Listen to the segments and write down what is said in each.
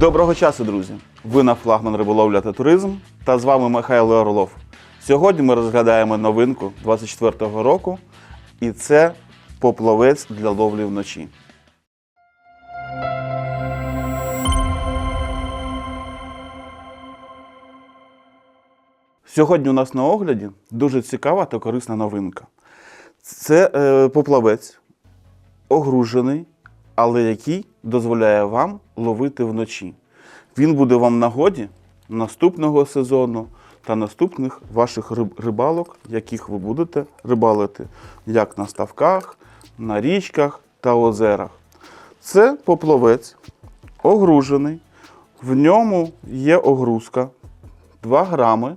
Доброго часу, друзі! Ви на флагман риболовля та туризм та з вами Михайло Орлов. Сьогодні ми розглядаємо новинку 24-го року, і це поплавець для ловлі вночі. Сьогодні у нас на огляді дуже цікава та корисна новинка. Це е, поплавець огружений, але який дозволяє вам ловити вночі. Він буде вам нагоді наступного сезону та наступних ваших рибалок, яких ви будете рибалити як на ставках, на річках та озерах. Це поплавець огружений, в ньому є огрузка 2 грами.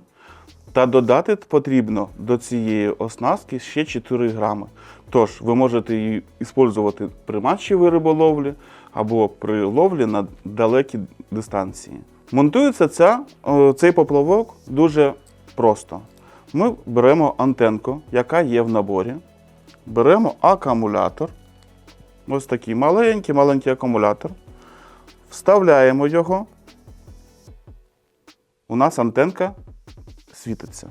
Та додати потрібно до цієї оснастки ще 4 грами. Тож ви можете її використовувати при матчевій риболовлі або при ловлі на далекі дистанції. Монтується ця, е, цей поплавок дуже просто. Ми беремо антенку, яка є в наборі, беремо акумулятор, ось такий маленький, маленький акумулятор, вставляємо його. У нас антенка світиться.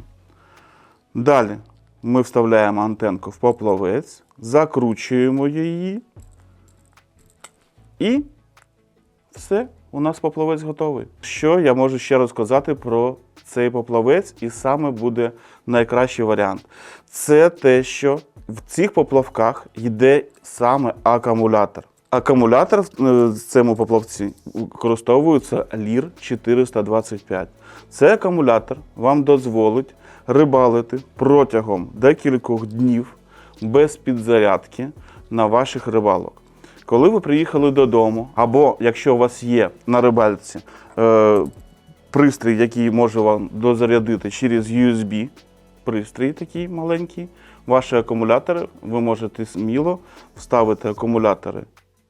Далі ми вставляємо антенку в поплавець, закручуємо її. І все, у нас поплавець готовий. Що я можу ще розказати про цей поплавець, і саме буде найкращий варіант. Це те, що в цих поплавках йде саме акумулятор. Акумулятор е, в цьому поплавці використовується лір 425. Цей акумулятор вам дозволить рибалити протягом декількох днів без підзарядки на ваших рибалок. Коли ви приїхали додому, або якщо у вас є на рибальці е, пристрій, який може вам дозарядити через USB, пристрій такий маленький, ваші акумулятори, ви можете сміло вставити акумулятори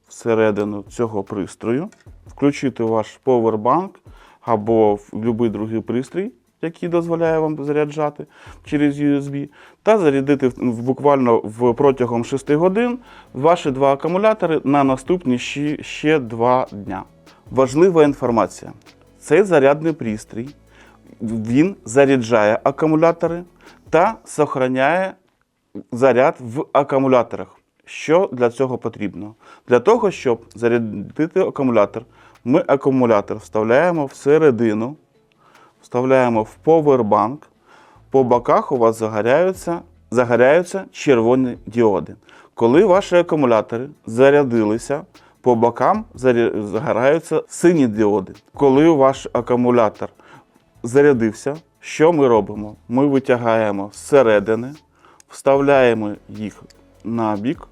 всередину цього пристрою, включити ваш повербанк або будь-який другий пристрій, який дозволяє вам заряджати через USB, та зарядити буквально протягом 6 годин ваші два акумулятори на наступні ще 2 дня. Важлива інформація. Цей зарядний пристрій він заряджає акумулятори та зберігає заряд в акумуляторах. Що для цього потрібно? Для того, щоб зарядити акумулятор, ми акумулятор вставляємо всередину, вставляємо в повербанк. По боках у вас загоряються, загоряються червоні діоди. Коли ваші акумулятори зарядилися, по бокам загораються сині діоди. Коли ваш акумулятор зарядився, що ми робимо? Ми витягаємо зсередини, вставляємо їх на бік.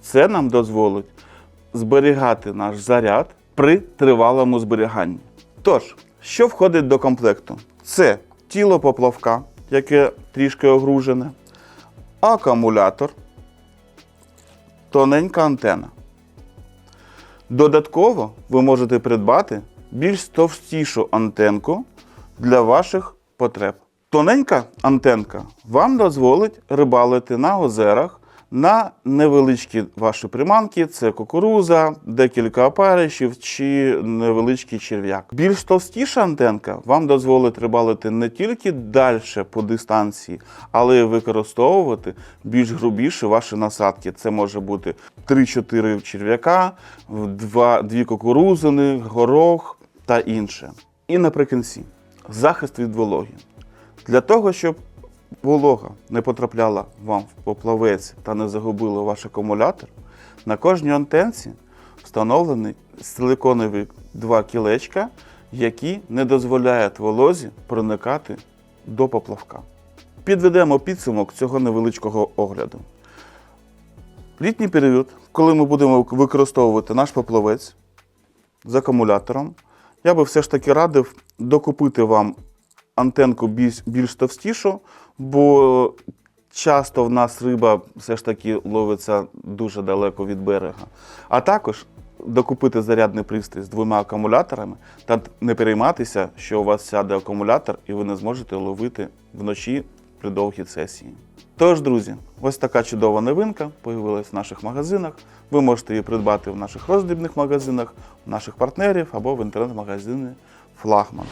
Це нам дозволить зберігати наш заряд при тривалому зберіганні. Тож, що входить до комплекту? Це тіло поплавка, яке трішки огружене, акумулятор, тоненька антена. Додатково ви можете придбати більш товстішу антенку для ваших потреб. Тоненька антенка вам дозволить рибалити на озерах на невеличкі ваші приманки, це кукуруза, декілька опаришів чи невеличкий черв'як. Більш товстіша антенка вам дозволить рибалити не тільки далі по дистанції, але й використовувати більш грубіші ваші насадки. Це може бути 3-4 черв'яка, 2, 2 кукурузини, горох та інше. І наприкінці захист від вологи. Для того, щоб волога не потрапляла вам в поплавець та не загубила ваш акумулятор, на кожній антенці встановлені силиконові два кілечка, які не дозволяють волозі проникати до поплавка. Підведемо підсумок цього невеличкого огляду. Літній період, коли ми будемо використовувати наш поплавець з акумулятором, я би все ж таки радив докупити вам антенку більш, більш товстішу, бо часто в нас риба все ж таки ловиться дуже далеко від берега. А також докупити зарядний пристрій з двома акумуляторами та не перейматися, що у вас сяде акумулятор і ви не зможете ловити вночі при довгій сесії. Тож, друзі, ось така чудова новинка появилась в наших магазинах. Ви можете її придбати в наших роздрібних магазинах, в наших партнерів або в інтернет-магазині Флагман.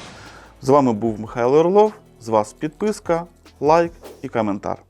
З вами був Михайло Орлов. З вас підписка, лайк і коментар.